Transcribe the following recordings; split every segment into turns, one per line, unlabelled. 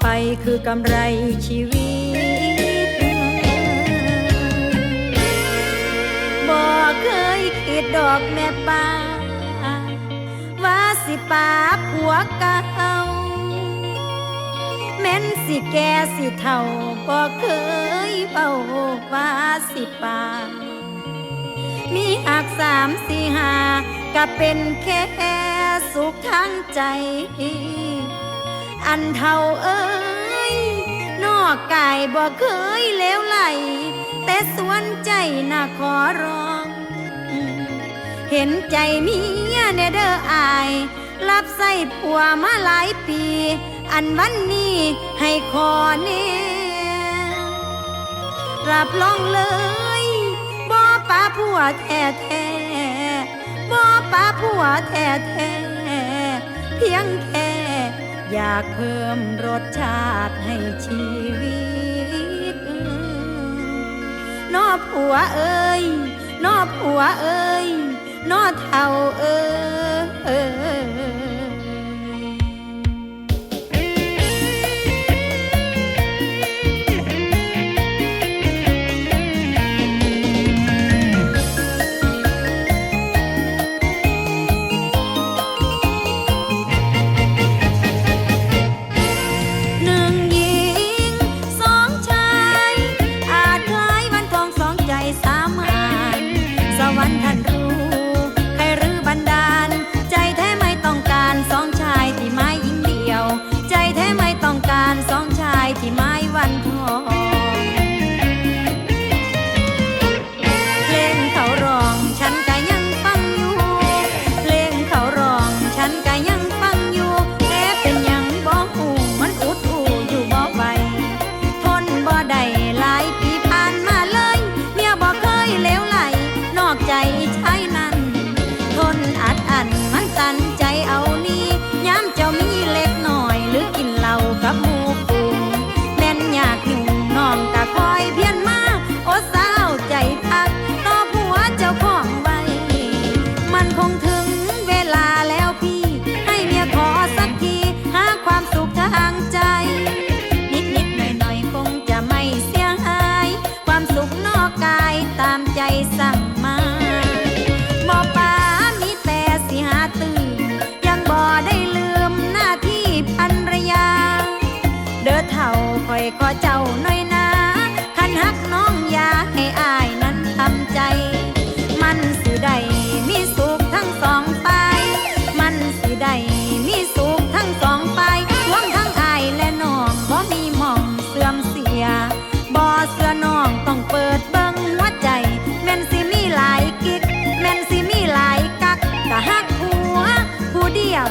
ไปคือกำไรชีวิต บ่เคยคิดดอกแม่ป้า ว่าสิป้าผัวเก่าแม่นสิแกสิเท่าบ่เคยเบาว่าสิป้า มีหักสามสี่หาก็เป็นแค่สุขทางใจ อันเท่าเอ้ย นอกกายบ่เคยเลวไหล แต่สวนใจน่ะขอร้อง เห็นใจเมียเนเด้ออาย รับใส่ผัวมาหลายปี อันวันนี้ให้ขอเน่รับรองเลยบ่ป้าผัวแท้แท้บ่ป้าผัวแท้แท้เพียงแค่ อยากเพิ่มรสชาติให้ชีวิตนอผัวเอ้ยนอผัวเอ้ยนอเท่าเอ้ย งถึงเวลาแล้วพี่ ให้เมียขอสักที หาความสุขทางใจ นิดนิดหน่อยหน่อยคงจะไม่เสียหาย ความสุขนอกกายตามใจสั่งมาบ่ป้ามีแต่สิหาตื่นยังบ่ได้ลืมหน้าที่ภรรยา เด้อเท่าคอยขอเจ้าหน่อย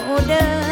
อู้เด้อ